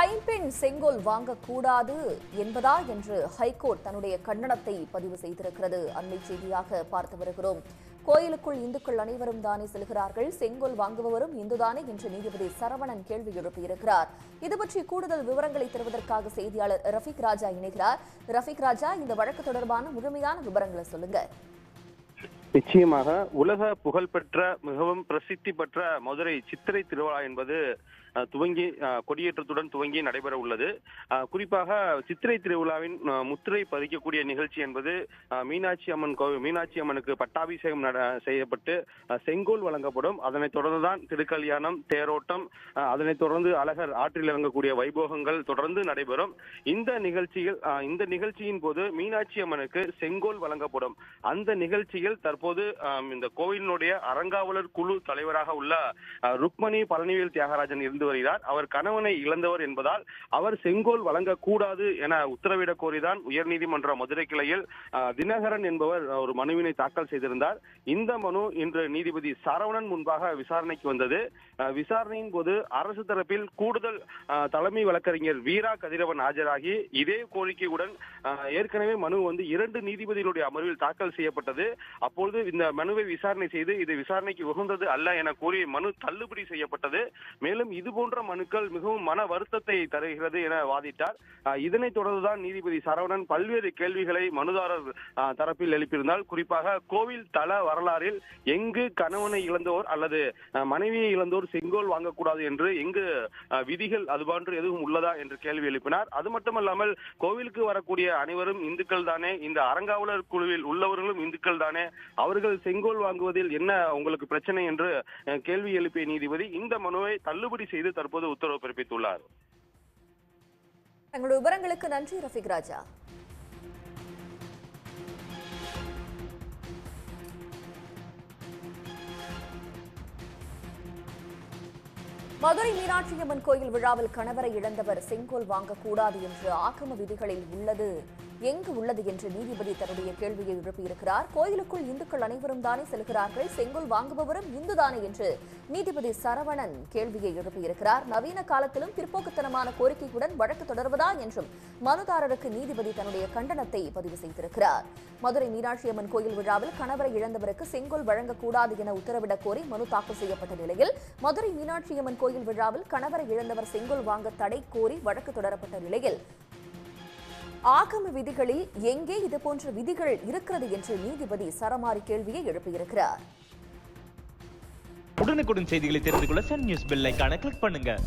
கைம்பெண் செங்கோல் வாங்கக்கூடாது என்பதா என்று ஹைகோர்ட் தன்னுடைய கண்டனத்தை பதிவு செய்திருக்கிறது. அண்மை செய்தியாக பார்த்து வருகிறோம். கோயிலுக்குள் இந்துக்கள் அனைவரும் தானே செல்கிறார்கள். செங்கோல் வாங்குபவரும் இந்துதானே என்று நீதிபதி சரவணன் கேள்வி எழுப்பியிருக்கிறார். இது பற்றி கூடுதல் விவரங்களை தருவதற்காக செய்தியாளர் ரஃபிக் ராஜா இணைகிறார். ரஃபிக் ராஜா இந்த வழக்கு தொடர்பான முழுமையான விவரங்களை சொல்லுங்க. நிச்சயமாக உலக புகழ்பெற்ற மிகவும் பிரசித்தி பெற்ற மதுரை சித்திரை திருவிழா என்பது துவங்கி கொடியேற்றத்துடன் துவங்கி நடைபெற உள்ளது. குறிப்பாக சித்திரை திருவிழாவின் முத்திரை பதிக்கக்கூடிய நிகழ்ச்சி என்பது மீனாட்சி அம்மன் கோவில் மீனாட்சி அம்மனுக்கு பட்டாபிஷேகம் செய்யப்பட்டு செங்கோல் வழங்கப்படும். அதனைத் தொடர்ந்துதான் திருக்கல்யாணம் தேரோட்டம் அதனைத் தொடர்ந்து அழகர் ஆற்றில் இறங்கக்கூடிய வைபோகங்கள் தொடர்ந்து நடைபெறும். இந்த நிகழ்ச்சியில் இந்த நிகழ்ச்சியின் போது மீனாட்சி அம்மனுக்கு செங்கோல் வழங்கப்படும். அந்த நிகழ்ச்சியில் தற்போது இந்த கோவிலினுடைய அறங்காவலர் குழு தலைவராக உள்ள ருக்மணி பழனிவேல் தியாகராஜன் இருந்து இருந்து வருகிறார் அவர் கணவனை இழந்தவர் என்பதால் அவர் செங்கோல் வழங்கக்கூடாது என உத்தரவிடக் கோரிதான் உயர்நீதிமன்ற மதுரை கிளையில் தினகரன் என்பவர் ஒரு மனுவினை தாக்கல் செய்திருந்தார். இந்த மனு இன்று நீதிபதி சரவணன் முன்பாக விசாரணைக்கு வந்தது. விசாரணையின் போது அரசு தரப்பில் கூடுதல் தலைமை வழக்கறிஞர் வீரா கதிரவன் ஆஜராகி இதே கோரிக்கையுடன் ஏற்கனவே மனு வந்து இரண்டு நீதிபதிகளுடைய அமர்வில் தாக்கல் செய்யப்பட்டது. அப்பொழுது இந்த மனுவை விசாரணை செய்து இது விசாரணைக்கு உகந்தது அல்ல என கூறி மனு தள்ளுபடி செய்யப்பட்டது. மேலும் இது போன்ற மனுக்கள் மிகவும் மன வருத்தத்தை தருகிறது என வாதிட்டார். இதனைத் தொடர்ந்துதான் நீதிபதி சரவணன் பல்வேறு கேள்விகளை மனுதாரர் தரப்பில் எழுப்பியிருந்தால் குறிப்பாக கோவில் தல வரலாறில் எங்கு கணவனை இழந்தோர் அல்லது மனைவியை இழந்தோர் செங்கோல் வாங்கக்கூடாது என்று எங்கு விதிகள் அதுபோன்று எதுவும் உள்ளதா என்று கேள்வி எழுப்பினார். அது மட்டுமல்லாமல் கோவிலுக்கு வரக்கூடிய அனைவரும் இந்துக்கள் தானே இந்த அறங்காவலர் குழுவில் உள்ளவர்களும் இந்துக்கள் தானே அவர்கள் செங்கோல் வாங்குவதில் என்ன உங்களுக்கு பிரச்சனை என்று கேள்வி எழுப்பிய நீதிபதி இந்த மனுவை தள்ளுபடி செய்து தற்போது உத்தரவு பிறப்பித்துள்ளார். தங்களுடைய விவரங்களுக்கு நன்றி ரஃபிக் ராஜா. மதுரை மீனாட்சியம்மன் கோயில் விழாவில் கணவரை இழந்தவர் செங்கோல் வாங்கக்கூடாது என்று ஆகம விதிகளில் உள்ளது. எங்கு உள்ளது என்று நீதிபதி தன்னுடைய கேள்வியை எழுப்பியிருக்கிறார். கோயிலுக்குள் இந்துக்கள் அனைவரும் தானே செல்கிறார்கள். செங்கோல் வாங்குபவரும் இந்துதானே என்று நீதிபதி சரவணன் கேள்வியை எழுப்பியிருக்கிறார். நவீன காலத்திலும் பிற்போக்குத்தனமான கோரிக்கையுடன் வழக்கு தொடர்வதா என்றும் மனுதாரருக்கு நீதிபதி தன்னுடைய கண்டனத்தை பதிவு செய்திருக்கிறார். மதுரை மீனாட்சி அம்மன் கோயில் விழாவில் கணவரை இழந்தவருக்கு செங்கோல் வழங்கக்கூடாது என உத்தரவிடக் கோரி மனு தாக்கல் செய்யப்பட்ட நிலையில் மதுரை மீனாட்சி அம்மன் கோயில் விழாவில் கணவரை இழந்தவர் செங்கோல் வாங்க தடை கோரி வழக்கு தொடரப்பட்ட நிலையில் ஆகம விதிகளில் எங்கே இதுபோன்ற விதிகள் இருக்கிறது என்று நீதிபதி சரமாரி கேள்வியை எழுப்பியிருக்கிறார். உடனுக்குடன் செய்திகளை தெரிந்து கொள்ள சன் நியூஸ் பெல் ஐகானை கிளிக் பண்ணுங்க.